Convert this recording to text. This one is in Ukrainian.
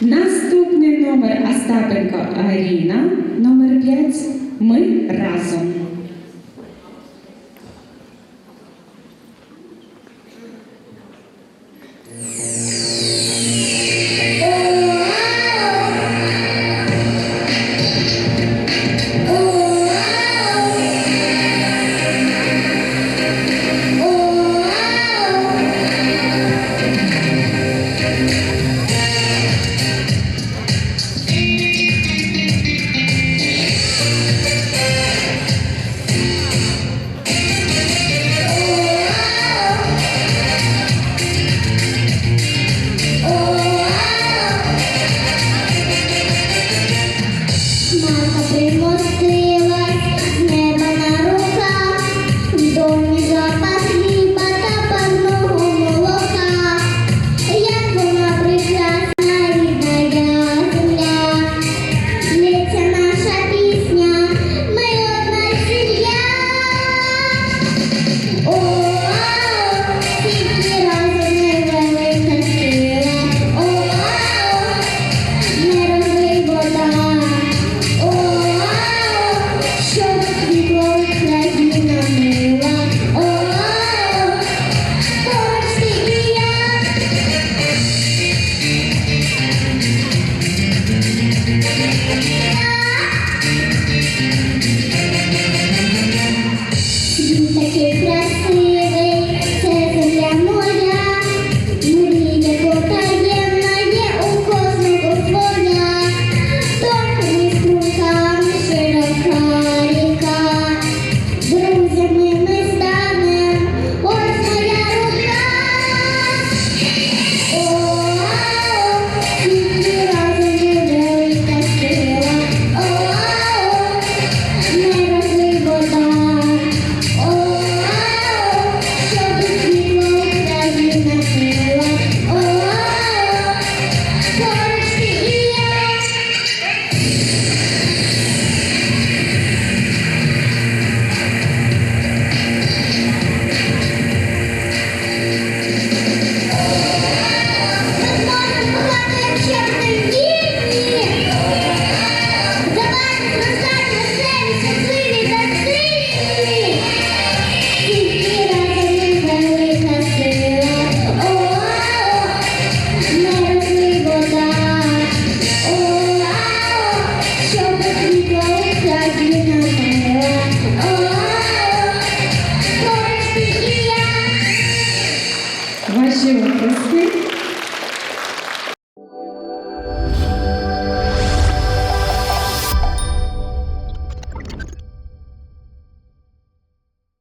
Наступний номер Остапенко Аріна, номер 5. Ми разом. Primo Street. межі області.